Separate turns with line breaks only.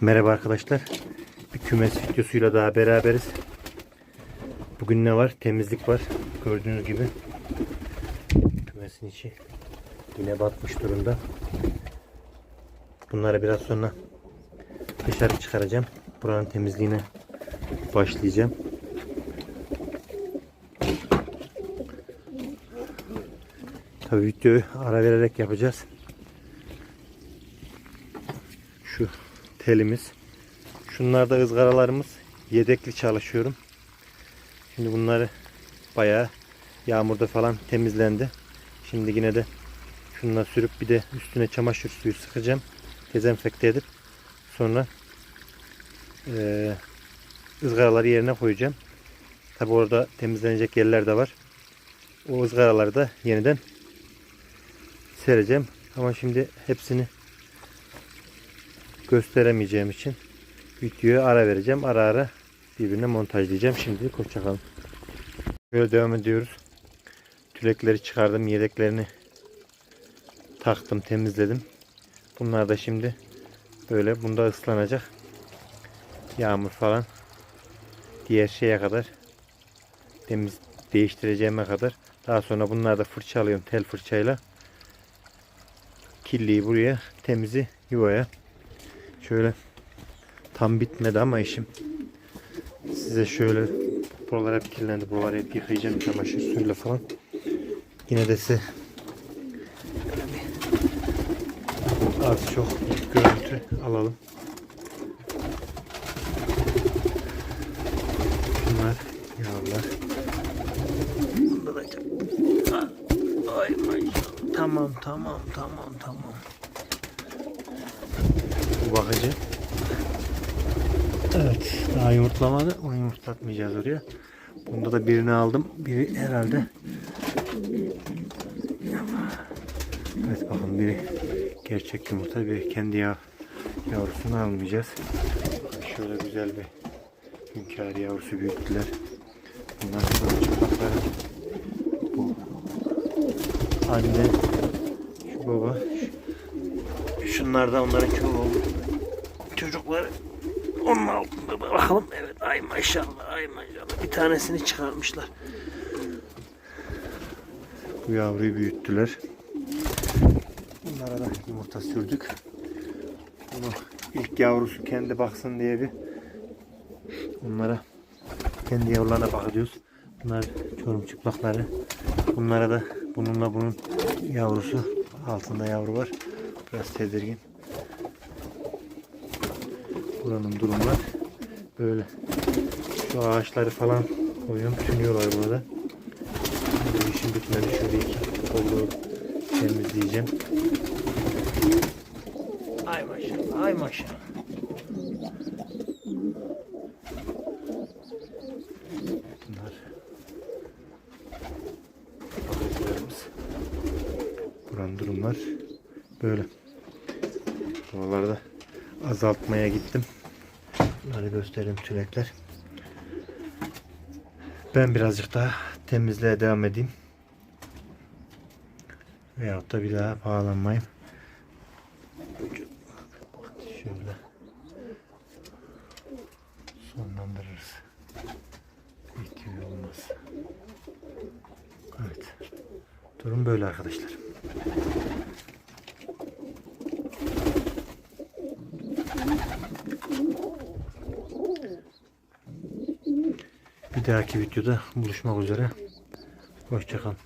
Merhaba arkadaşlar. Bir kümes videosuyla daha beraberiz. Bugün ne var? Temizlik var. Gördüğünüz gibi. Kümesin içi yine batmış durumda. Bunları biraz sonra dışarı çıkaracağım. Buranın temizliğine başlayacağım. Tabii videoyu ara vererek yapacağız. Şu telimiz. Şunlar da ızgaralarımız. Yedekli çalışıyorum. Şimdi bunları bayağı yağmurda falan temizlendi. Şimdi yine de şunla sürüp bir de üstüne çamaşır suyu sıkacağım. Dezenfekte edip sonra eee ızgaraları yerine koyacağım. Tabi orada temizlenecek yerler de var. O ızgaraları da yeniden sereceğim. Ama şimdi hepsini gösteremeyeceğim için videoya ara vereceğim. Ara ara birbirine montajlayacağım. Şimdilik hoşçakalın. Böyle devam ediyoruz. Tülekleri çıkardım. Yedeklerini taktım. Temizledim. Bunlar da şimdi böyle bunda ıslanacak. Yağmur falan diğer şeye kadar temiz değiştireceğime kadar daha sonra bunları da fırçalıyorum tel fırçayla kirliyi buraya temizi yuvaya şöyle tam bitmedi ama işim size şöyle buralar hep kirlendi buraları hep yıkayacağım çamaşır suyuyla falan yine de size az çok görüntü alalım Bunlar yavrular. Ay maşallah. Tamam tamam tamam tamam. Bakıcı. Evet daha yumurtlamadı. Onu yumurtlatmayacağız oraya. Bunda da birini aldım. Biri herhalde. Evet bakın biri gerçek yumurta. Biri kendi yav yavrusunu almayacağız. Şöyle güzel bir hünkâr yavrusu büyüttüler. Bunlar sonra çıplakları. Bu anne, şu baba. Şu, şunlar da onların çoğu oldu. Çocukları onun altında da bakalım. Evet ay maşallah ay maşallah. Bir tanesini çıkarmışlar. Bu yavruyu büyüttüler. Bunlara da yumurta sürdük. Bunu ilk yavrusu kendi baksın diye bir Bunlara kendi yavrularına bakıyoruz. Bunlar çorum çıplakları. Bunlara da bununla bunun yavrusu altında yavru var. Biraz tedirgin. Buranın durumlar böyle. Şu ağaçları falan koyuyorum. Tünüyorlar burada. Bu işim bitmedi. Şöyle iki kolluğu temizleyeceğim. Ay maşallah, ay maşallah. Bunlar. Buranın durumlar böyle. Buraları da azaltmaya gittim. Bunları göstereyim tülekler. Ben birazcık daha temizliğe devam edeyim. Veyahut da bir daha bağlanmayayım. Şöyle sonlandırırız. İyi olmaz. Evet. Durum böyle arkadaşlar. Bir dahaki videoda buluşmak üzere. Hoşçakalın.